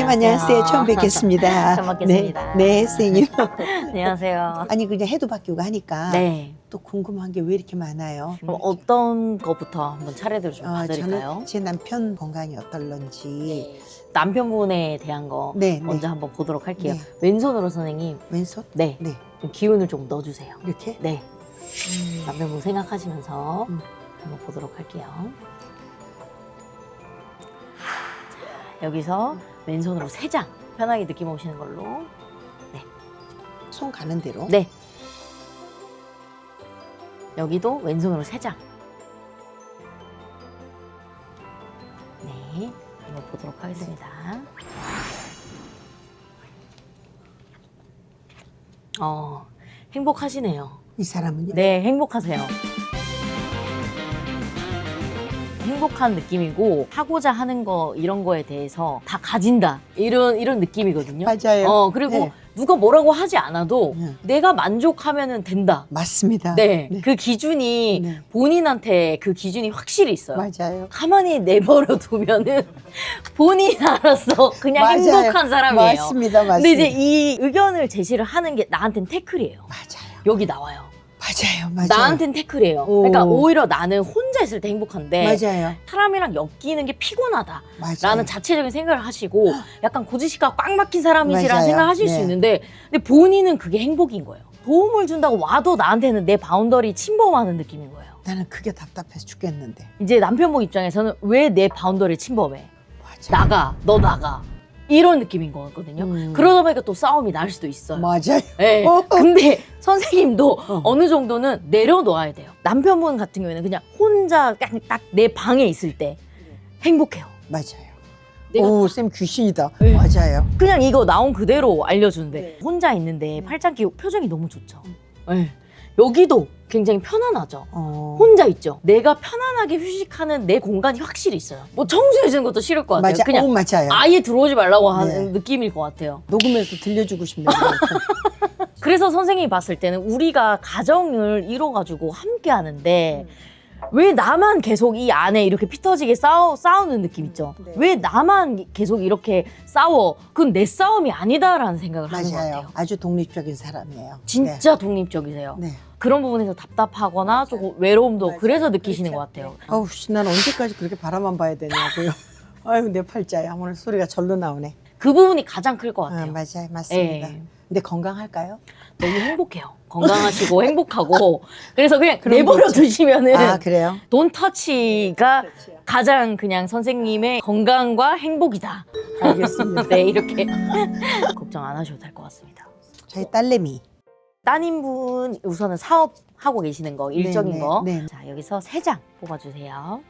선생님 안녕하세요. 처음 뵙겠습니다. 처음 뵙겠습니다. 네, 네 선생님. 안녕하세요. 아니 그냥 해도 바뀌고 하니까 네. 또 궁금한 게 왜 이렇게 많아요? 그럼 어떤 거부터 한번 차례대로 좀 어, 봐드릴까요? 저는 제 남편 건강이 어떨런지 남편분에 대한 거 네, 네. 먼저 한번 보도록 할게요. 네. 왼손으로 선생님, 왼손 네, 네 좀 기운을 좀 넣어주세요. 이렇게 네, 음, 남편분 생각하시면서 음. 한번 보도록 할게요. 자, 여기서 왼손으로 세 장 편하게 느낌 오시는 걸로. 손 가는 대로 네. 여기도 왼손으로 세 장. 네, 한번 보도록 하겠습니다. 어, 행복하시네요. 이 사람은요? 네, 행복하세요. 행복한 느낌이고 하고자 하는 거 이런 거에 대해서 다 가진다 이런 이런 느낌이거든요. 맞아요. 어 그리고 네. 누가 뭐라고 하지 않아도 네. 내가 만족하면은 된다. 맞습니다. 네, 네. 그 기준이 네. 본인한테 그 기준이 확실히 있어요. 맞아요. 가만히 내버려 두면은 본인 알아서 그냥 맞아요. 행복한 사람이에요. 맞습니다. 맞습니다. 근데 이제 이 의견을 제시를 하는 게 나한테는 태클이에요. 맞아요. 여기 나와요. 맞아요. 맞아요. 나한테는 태클이에요. 오. 그러니까 오히려 나는 혼 자 있을 때 행복한데 맞아요. 사람이랑 엮이는 게 피곤하다. 맞아요. 라는 자체적인 생각을 하시고 약간 고지식가 꽉 막힌 사람이지라는 맞아요. 생각을 하실 수 네. 있는데 근데 본인은 그게 행복인 거예요. 도움을 준다고 와도 나한테는 내 바운더리 침범하는 느낌인 거예요. 나는 그게 답답해서 죽겠는데. 이제 남편분 입장에서는 왜 내 바운더리를 침범해? 맞아요. 나가, 너 나가. 이런 느낌인 거거든요. 음. 그러다 보니까 또 싸움이 날 수도 있어요. 맞아요. 예. 어. 근데 선생님도 어. 어. 느 정도는 내려놓아야 돼요. 남편분 같은 경우에는 그냥 혼자 딱 내 방에 있을 때 행복해요. 맞아요. 내가 오, 쌤 귀신이다. 네. 맞아요. 그냥 이거 나온 그대로 알려주는데 네. 혼자 있는데 팔짱 끼고 표정이 너무 좋죠. 예. 여기도 굉장히 편안하죠. 어. 혼자 있죠. 내가 편안하게 휴식하는 내 공간이 확실히 있어요. 뭐 청소해주는 것도 싫을 것 같아요. 맞아. 그냥 오, 맞아요. 아예 들어오지 말라고 하는 네. 느낌일 것 같아요. 녹음해서 들려주고 싶네요. 그래서 선생님이 봤을 때는 우리가 가정을 이뤄가지고 함께 하는데 왜 나만 계속 이 안에 이렇게 피터지게 싸우, 싸우는 느낌 있죠? 네. 왜 나만 계속 이렇게 싸워? 그건 내 싸움이 아니다라는 생각을 하는 것 맞아요. 같아요. 아주 독립적인 사람이에요. 진짜 독립적이세요. 네. 네. 그런 부분에서 답답하거나 조금 외로움도 맞아요. 그래서 느끼시는 그렇죠. 것 같아요. 아우, 씨, 난 언제까지 그렇게 바라만 봐야 되냐고요. 아유, 내 팔자야. 오늘 소리가 절로 나오네. 그 부분이 가장 클 것 아, 같아요. 맞아요. 맞습니다. 예. 근데 건강할까요? 너무 행복해요. 건강하시고 행복하고 그래서 그냥 내버려. 두시면은 아, 그래요? 돈 터치가 가장 그냥 선생님의 건강과 행복이다. 알겠습니다. 네 이렇게 걱정 안 하셔도 될 것 같습니다. 저희 딸내미. 따님분 우선은 사업 하고 계시는 거 일적인 네, 네, 거. 네. 자 여기서 세 장 뽑아주세요.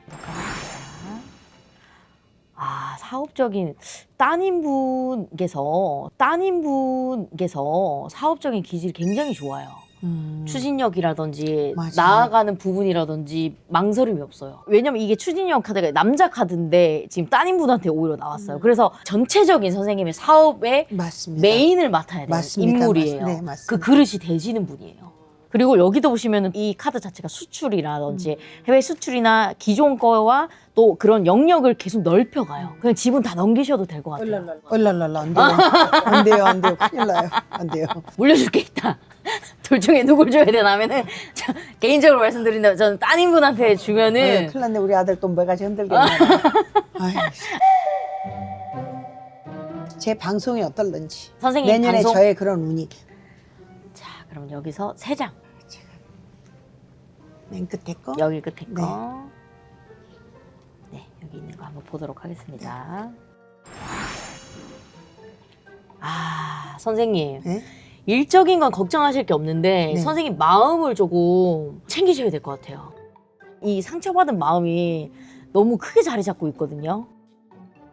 아 사업적인 따님분께서 따님분께서 사업적인 기질이 굉장히 좋아요. 음. 추진력이라든지 맞아요. 나아가는 부분이라든지 망설임이 없어요. 왜냐면 이게 추진력 카드가 남자 카드인데 지금 따님분한테 오히려 나왔어요. 음. 그래서 전체적인 선생님의 사업의 맞습니다. 메인을 맡아야 되는 맞습니다. 인물이에요. 맞- 네, 그. 그릇이 되지는 분이에요. 그리고 여기도 보시면은 이 카드 자체가 수출이라든지 음. 해외 수출이나 기존 거와 또 그런 영역을 계속 넓혀가요. 그냥 지분 다 넘기셔도 될 것 같아요. 얼랄랄라 안 돼요. 안 돼요. 안 돼요. 큰일 나요. 안 돼요. 물려줄 게 있다. 둘 중에 누굴 줘야 되나 하면은 저 개인적으로 말씀드린다면 저는 따님분한테 네, 주면은 큰일 났네. 우리 아들 돈 매가지 흔들겠네. 아유, 씨. 제 방송이 어떨런지. 선생님 내년에 방송 저의 그런 운이 자 그럼 여기서 세 장 맨 끝에 거. 여기 끝에 거. 네 여기 있는 거 한번 보도록 하겠습니다. 아 선생님 네? 일적인 건 걱정하실 게 없는데 네. 선생님 마음을 조금 챙기셔야 될 것 같아요. 이 상처받은 마음이 너무 크게 자리 잡고 있거든요.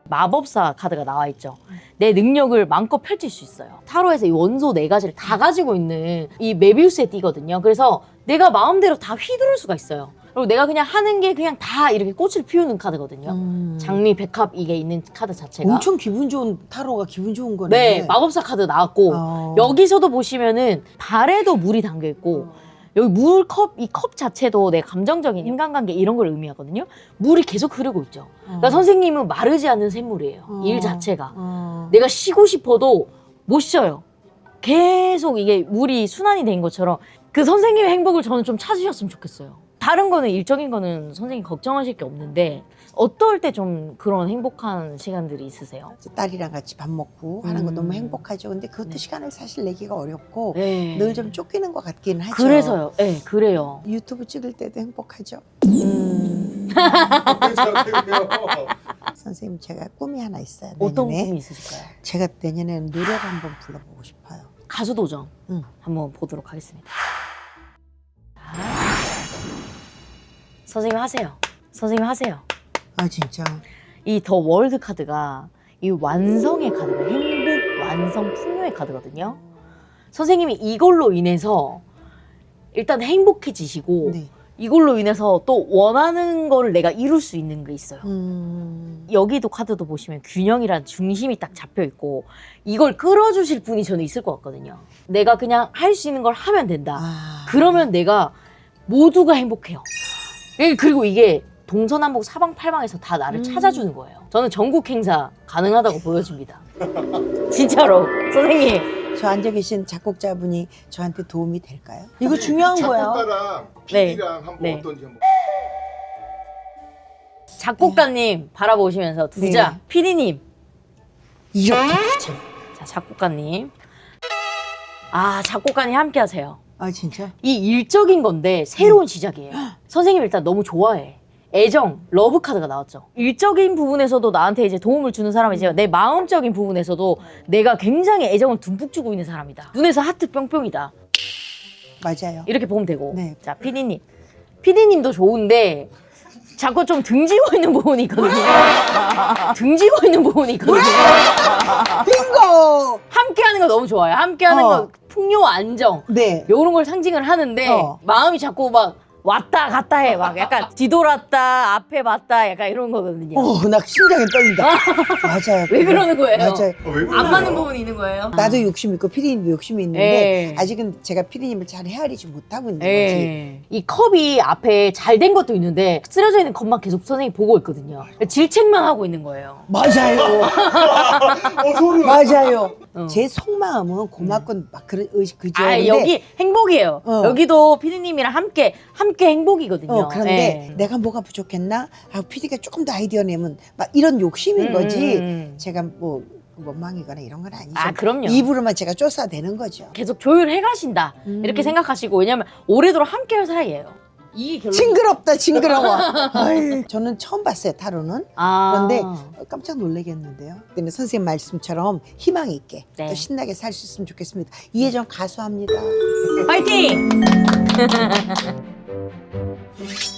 마법사 카드가 나와 있죠. 내 능력을 마음껏 펼칠 수 있어요. 타로에서 이 원소 네 가지를 다 가지고 있는 이 메비우스의 띠거든요. 그래서 내가 마음대로 다 휘두를 수가 있어요. 그리고 내가 그냥 하는 게 그냥 다 이렇게 꽃을 피우는 카드거든요. 음. 장미, 백합 이게 있는 카드 자체가. 엄청 기분 좋은 타로가 기분 좋은 거네. 네, 마법사 카드 나왔고 어. 여기서도 보시면은 발에도 물이 담겨 있고 여기 물컵 이 컵 자체도 내 감정적인 인간관계 이런 걸 의미하거든요. 물이 계속 흐르고 있죠. 그러니까 선생님은 마르지 않는 샘물이에요. 어. 일 자체가. 어. 내가 쉬고 싶어도 못 쉬어요. 계속 이게 물이 순환이 된 것처럼 그 선생님의 행복을 저는 좀 찾으셨으면 좋겠어요. 다른 거는 일적인 거는 선생님 걱정하실 게 없는데 어떨 때 좀 그런 행복한 시간들이 있으세요? 이제 딸이랑 같이 밥 먹고 하는 거 음. 너무 행복하죠. 근데 그것도 네. 시간을 사실 내기가 어렵고 네. 늘 좀 쫓기는 것 같긴 하죠. 그래서요. 네, 그래요. 유튜브 찍을 때도 행복하죠. 음, 선생님 제가 꿈이 하나 있어요. 어떤 내년에. 꿈이 있으실까요? 제가 내년에 노래를 한번 불러보고 싶어요. 가수 도전 응. 한번 보도록 하겠습니다. 자. 선생님 하세요. 선생님 하세요. 아 진짜. 이 더 월드 카드가 이 완성의 카드가 행복 완성 풍요의 카드거든요. 선생님이 이걸로 인해서 일단 행복해지시고 네. 이걸로 인해서 또 원하는 거를 내가 이룰 수 있는 게 있어요. 음. 여기도 카드도 보시면 균형이란 중심이 딱 잡혀 있고 이걸 끌어주실 분이 저는 있을 것 같거든요. 내가 그냥 할 수 있는 걸 하면 된다. 아. 그러면 내가 모두가 행복해요. 예, 그리고 이게 동서남북 사방팔방에서 다 나를 음. 찾아주는 거예요. 저는 전국 행사 가능하다고 보여집니다. 진짜로 선생님. 저 앉아 계신 작곡자분이 저한테 도움이 될까요? 이거 중요한 거야. 작곡가랑 네. PD랑 한번 네. 어떤지 한번 작곡가님 바라보시면서 두자 네. 피디님 이렇게 그쵸? 자 작곡가님 아 작곡가님 함께 하세요. 아 진짜? 이 일적인 건데 새로운 시작이에요. 선생님 일단 너무 좋아해. 애정, 러브 카드가 나왔죠. 일적인 부분에서도 나한테 이제 도움을 주는 사람이지만 내 마음적인 부분에서도 내가 굉장히 애정을 듬뿍 주고 있는 사람이다. 눈에서 하트 뿅뿅이다. 맞아요. 이렇게 보면 되고. 네. 자, 피디님. 피디님도 좋은데 자꾸 좀 등지고 있는 부분이 있거든요. 등지고 있는 부분이 있거든요. 빙고! 함께 하는 거 너무 좋아요. 함께 하는 어. 거 풍요 안정. 네. 요런 걸 상징을 하는데 어. 마음이 자꾸 막 왔다 갔다 해. 막 약간 뒤돌았다, 앞에 봤다, 약간 이런 거거든요. 어, 나 심장이 떨린다. 맞아요. 왜 그러는 거예요? 맞아요. 어, 왜 그러세요? 안 맞는 부분이 있는 거예요? 나도 욕심 있고 피디님도 욕심이 있는데 예. 아직은 제가 피디님을 잘 헤아리지 못하고 있는 거지. 예. 이 컵이 앞에 잘 된 것도 있는데 쓰러져 있는 컵만 계속 선생님이 보고 있거든요. 질책만 하고 있는 거예요. 맞아요. 어, 맞아요. 어. 제 속마음은 고맙고 막 그런 의식 그죠. 아 여기 행복이에요. 어. 여기도 피디님이랑 함께 함께 행복이거든요. 어, 그런데 예. 내가 뭐가 부족했나? 아, PD가 조금 더 아이디어 내면 막 이런 욕심인 음, 거지. 음, 음. 제가 뭐 원망이거나 이런 건 아니죠. 아 그럼요. 입으로만 제가 쫓아내는 거죠. 계속 조율해 가신다. 음. 이렇게 생각하시고 왜냐면 오래도록 함께 할 사이예요. 이 결론. 징그럽다 징그러워 아이, 저는 처음 봤어요 타로는 아. 그런데 깜짝 놀라겠는데요 근데 선생님 말씀처럼 희망 있게 네. 또 신나게 살 수 있으면 좋겠습니다 이혜정 가수합니다 파이팅!